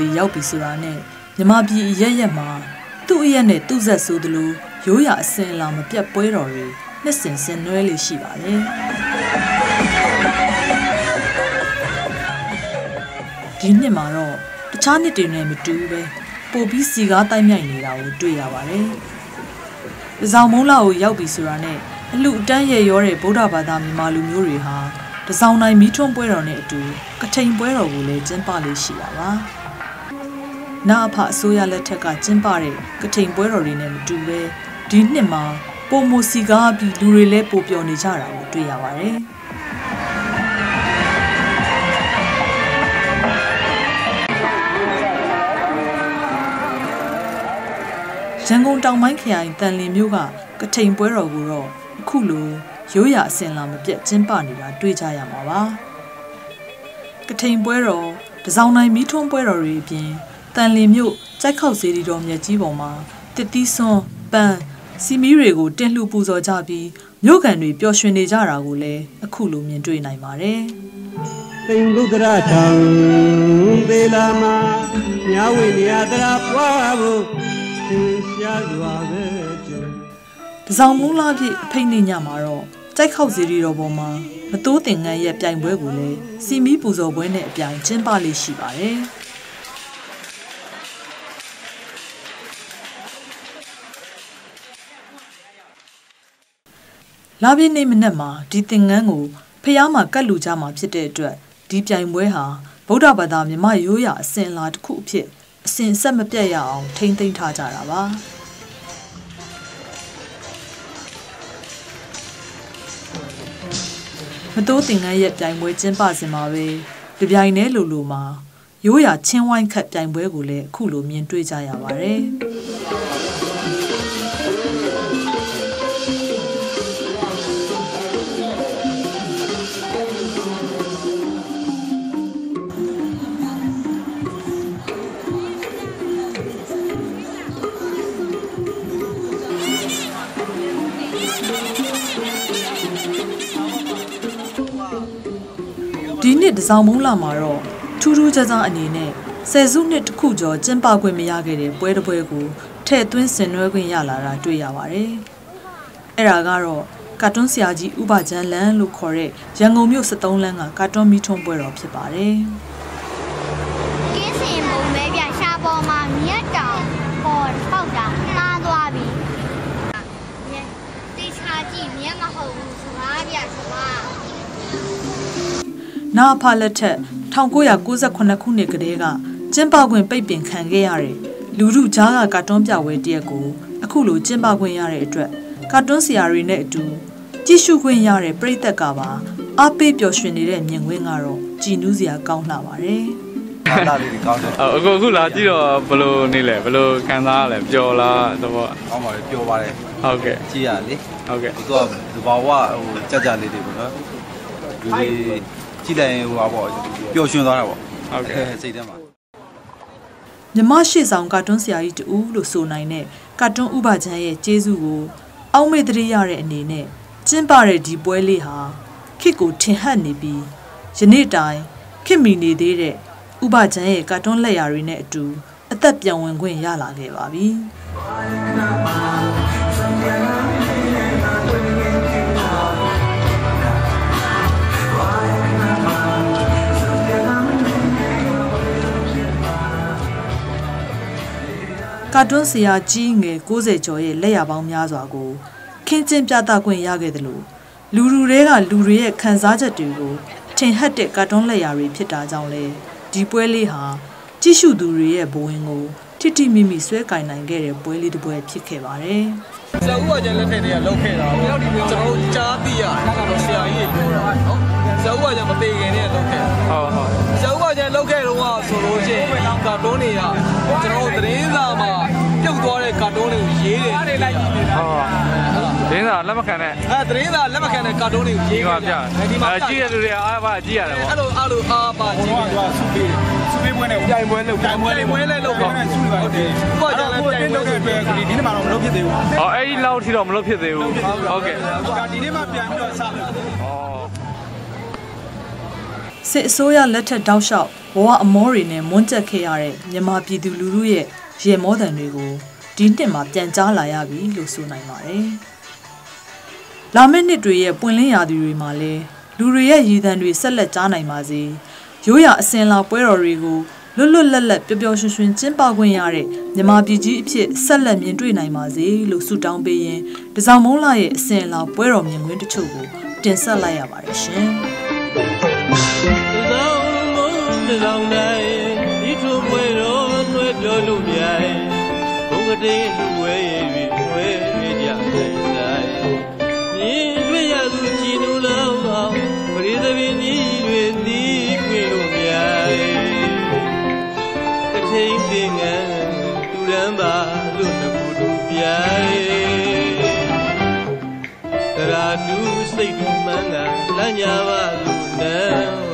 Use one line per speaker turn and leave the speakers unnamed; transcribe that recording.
တွေရောက်ပြီဆိုတာနဲ့မြမပြည်အရက်ရက်မှာသူ့အရက်နဲ့သူ့ဆက်ဆိုသလိုရိုးရာအစင်လာမပြတ်ပွဲတော်တွေနှစ်စင်စင်နွဲလေးရှိပါတယ်ဒီနှစ်မှာတော့တခြားနှစ်တွေနဲ့မတူပဲပို့ပြီးစီကားတိုက်မြိုက်နေတာကိုတွေ့ရပါတယ်။တစောင်းမုံလာကိုရောက်ပြီဆိုတာနဲ့အလူအတန်းရဲ့ရောတဲ့ဗုဒ္ဓဘာသာမြန်မာလူမျိုးတွေဟာ တစောင်းတိုင်းမီးထွန်းပွဲတော်နဲ့အတူကထိန်ပွဲတော်ကိုလည်းကျင်းပလေးရှိတာပါ။နာအဖအစိုးရလက်ထက်ကကျင်းပတဲ့ကထိန်ပွဲတော်တွေနဲ့မတူပဲဒီနှစ်မှာပုံမစီကားပြီးလူတွေလည်းပိုပျော်နေကြတာကိုတွေ့ရပါတယ်။ရန်ကုန်တောင်ပိုင်းခရိုင်တန်လင်းမြို့ကကထိန်ပွဲတော်ကိုတော့အခုလို ရိုးရာအစင်လာမပြတ်ကျင်းပနေတာတွေ့ကြရမှာပါကထိန်ပွဲတော်တစောင်းနိုင်မီးထွန်းပွဲတော်တွေအပြင်တန်လင်းမြို့ကြိုက်ခောက်စေတီတော်မြတ်ကြီးပေါ်မှာတစ်တီးစွန်းပန်းစီမီတွေကိုတင်လှူပူဇော်ကြပြီးမြို့ကန်တွေပျော်ရွှင်နေကြတာကိုလည်းအခုလိုမြင်တွေ့နိုင်ပါတယ်
တိမ်လုဒရထံသေလာမမြဝိနေယတရာပွားဖို့သင်ရှားစွာပဲ ကြုံ
တစောင်းမူးလာပြည့်အဖိတ်နေညမှာတော့ကြိုက်ခောက်စီရီတော်ပေါ်မှာမတိုးတင်ငန်းရဲ့ပြိုင်ပွဲကိုလည်းစီမီပူဇော်ပွဲနဲ့အပြိုင်ကျင်းပလေးရှိပါတယ်။လာပြည့်နေ့မနက်မှာဒီသင်ငန်းကိုဖျားမှာကတ်လူကြမှာဖြစ်တဲ့အတွက်ဒီပြိုင်ပွဲဟာဗုဒ္ဓဘာသာမြမရိုးရာအစဉ်အလာတစ်ခုအဖြစ်အစဉ်ဆက်မပြတ်ရအောင်ထိမ့်သိမ်းထားကြတာပါ မတိုးတင်ငန်းရဲ့ပြိုင်ပွဲကျင်းပစဉ်မှာပဲဒီပြိုင်နဲ့လူလူမှာရိုးရာချင်းဝိုင်းခတ်ပြိုင်ပွဲကိုလည်းအခုလိုမြင်တွေ့ကြရပါတယ် နှစ်တစောင်းမုံလာမှာတော့ထူးထူးခြားခြားအနေနဲ့ဆယ်စုနှစ်တစ်ခုကျော်ကျင်းပခွင့်မရခဲ့တဲ့ပွဲတစ်ပွဲကိုထည့်သွင်းဆင်နွှဲခွင့်ရလာတာတွေ့ရပါတယ်။အဲ့ဒါကတော့ကာတွန်းဆရာကြီးဥပချမ်းလန်လို့ခေါ်တဲ့ရန်ကုန်မြို့73လမ်းကကာတွန်းမီထုံးပွဲတော်ဖြစ်ပါတယ်။
ကင်းစင်ပုံမဲပြရှားပေါ်မှာမြက်တောင်ပေါ်ပေါက်တာမှားသွားပြီ။တေချာကြည့်မြက်မဟုတ်ဘူးစကားပြစကား
နာဖလက်ထက်1998ခုနှစ်ကတည်းကကျင်းပခွင့်ပိတ်ပင်ခံခဲ့ရတဲ့လူမှုကြားကကာတွန်းပြပွဲတရက်ကိုအခုလိုကျင်းပခွင့်ရတဲ့အတွက်ကာတွန်းဆရာတွေနဲ့အတူကြည့်ရှုခွင့်ရတဲ့ပရိသတ်ကပါအားပေးပျော်ရွှင်နေတဲ့မြင်ကွင်းကတော့ကြည်နူးစရာကောင်းလှပါတယ်။
လာလေးတွေကောင်းတယ်။
အခုအခုလာကြည့်တော့ဘယ်လိုနေလဲဘယ်လိုခံစားရလဲပျော်လားသဘော
ကောင်းပါလေပျော်ပါတယ်။
ဟုတ်ကဲ့
ကြည့်ရလေ။
ဟုတ်ကဲ့။
သူကသဘာဝဟိုကြကြလေးတွေပေါ့နော်။လူတွေ ကြည့်လိုက်ရင်ဟိုပါပေါ့ပျော်ရွှင်သွားတာပေါ့
ဟုတ်ကဲ့
စိတ်ထဲမှာ
မြမရှိဆောင်ကာတွန်းဆရာကြီးတူလို့ဆိုနိုင်တဲ့ကာတွန်းဥပါချမ်းရဲ့ကျေးဇူးကို အောက်မေ့တရရတဲ့အနေနဲ့ကျင်းပတဲ့ဒီပွဲလေးဟာခစ်ကိုထင်ဟပ်နေပြီးယနေ့တိုင်ခစ်မီနေသေးတဲ့ဥပါချမ်းရဲ့ကာတွန်းလက်ရာတွေနဲ့အတူအသက်ပြန်ဝင်ခွင့်ရလာခဲ့ပါပြီ ကာတွန်းဆရာကြီးငယ်60ကျော်ရဲ့လက်ရပေါင်းများစွာကိုခင်းကျင်းပြသခွင့်ရခဲ့တယ်လို့လူလူတွေကလူတွေရဲ့ခံစားချက်တွေကိုထင်ဟပ်တဲ့ကာတွန်းလက်ရာတွေဖြစ်တာကြောင့်လေဒီပွဲလေးဟာကြည့်ရှုသူတွေရဲ့ဘဝင်ကိုထိထိမိမိဆွဲကင်နိုင်ခဲ့တဲ့ပွဲလေးတစ်ပွဲဖြစ်ခဲ့ပါတယ်။
ဆရာဦးကကျန်လက်ထက်တွေကလောက်ခဲ့တာ။ကျွန်တော်တို့ကြားသိရဆရာကြီးပြောတာနော်။ဆရာဦးကကျန်မသေးခင်နဲ့လောက်ခဲ့။
ဟုတ်ဟုတ်။
သတင်းစာလက်
မခံတဲ့
အဲသတင်းစာလက်မခံတဲ့ကာတွန်းတွေကိုရေး
ပါဗျာ။ဒီမှာကြည့်ရတဲ့လူတွေအားပါကြည့်ရတယ်ပေါ့။
အဲ့လိုအဲ့လိုအားပါကြည့်တယ်။
သူကစုပေးတယ်။စုပေးပွဲနဲ့
ပြိုင်ပွဲလုပ်
ပြိုင်ပွဲလေးပွဲလေးလုပ်တော့ဟုတ်တယ်။ဘာကြောင့်လဲပြိုင်ပွဲလုပ်တဲ့အတွက်
ဒီနေ့မှတော့မလုပ်ဖြစ်သေးဘူး။
ဟောအဲ့ဒီလောက်ထိတော့မလုပ်ဖြစ်သေးဘူး။
ဟုတ်ကဲ့။ဒီနေ့မှပြန်ပြီးတော့စလုပ်။ဩ
စစ်အစိုးရလက်ထက်တောက်လျှောက်ဘဝအမောတွေနဲ့မွန်းကျက်ခဲ့ရတဲ့မြန်မာပြည်သူလူထုရဲ့ရေမောတံတွေကိုဒီနှစ်မှာပြန်ကြားလာရပြီလို့ဆိုနိုင်ပါတယ်။ လာမယ့်နှစ်တွေရဲ့ပွင့်လင်းရာသီတွေမှာလည်းလူတွေရဲ့ရည်တံတွေဆက်လက်ကြားနိုင်ပါစေ။ရိုးရာအစင်လာပွဲတော်တွေကိုလွတ်လွတ်လပ်လပ်ပျော်ပျော်ရွှင်ရွှင်ကျင်းပခွင့်ရတဲ့မြန်မာပြည်ကြီးအဖြစ်ဆက်လက်မြင်တွေ့နိုင်ပါစေလို့ဆုတောင်းပေးရင်းတစောင်းမုံလာရဲ့အစင်လာပွဲတော်မြင်ကွင်းတချို့ကိုတင်ဆက်လိုက်ရပါတယ်ရှင်။
သောင်းမုန်းတစ်ဆောင်တိုင်းဤထုပွဲတော်နှွဲပြောလို့မြိုင်ဘုံကတိလူဝဲရဲ့ပြီး ရာတူစိတ်တူမှန်းကလမ်းညာပါလို့နံ